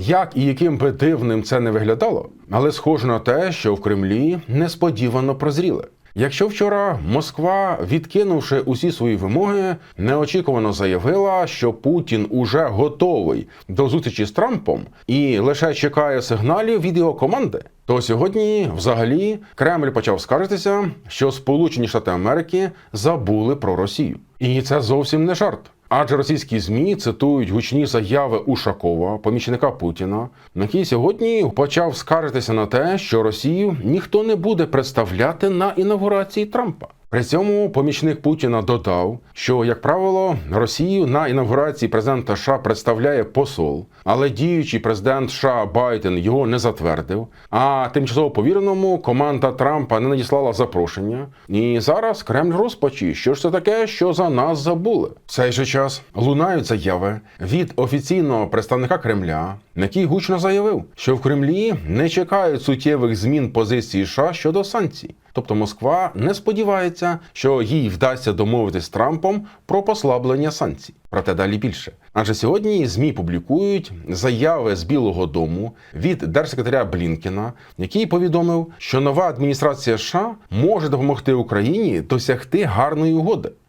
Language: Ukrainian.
Як і яким би дивним це не виглядало, але схоже на те, що в Кремлі несподівано прозріли. Якщо вчора Москва, відкинувши усі свої вимоги, неочікувано заявила, що Путін уже готовий до зустрічі з Трампом і лише чекає сигналів від його команди, то сьогодні, взагалі, Кремль почав скаржитися, що Сполучені Штати Америки забули про Росію. І це зовсім не жарт. Адже російські змі цитують гучні заяви Ушакова, помічника Путіна, який сьогодні почав скаржитися на те, що Росію ніхто не буде представляти на інаугурації Трампа. При цьому помічник Путіна додав, що, як правило, Росію на інаугурації президента США представляє посол, але діючий президент США Байден його не затвердив. А тимчасово повіреному команда Трампа не надіслала запрошення. І зараз Кремль розпачі. Що ж це таке, що за нас забули? В цей же час лунають заяви від офіційного представника Кремля, який гучно заявив, що в Кремлі не чекають суттєвих змін позиції США щодо санкцій. Тобто Москва не сподівається, що їй вдасться домовитись з Трампом про послаблення санкцій. Проте далі більше. Адже сьогодні ЗМІ публікують заяви з Білого Дому від держсекретаря Блінкена, який повідомив, що нова адміністрація США може допомогти Україні досягти гарної угоди.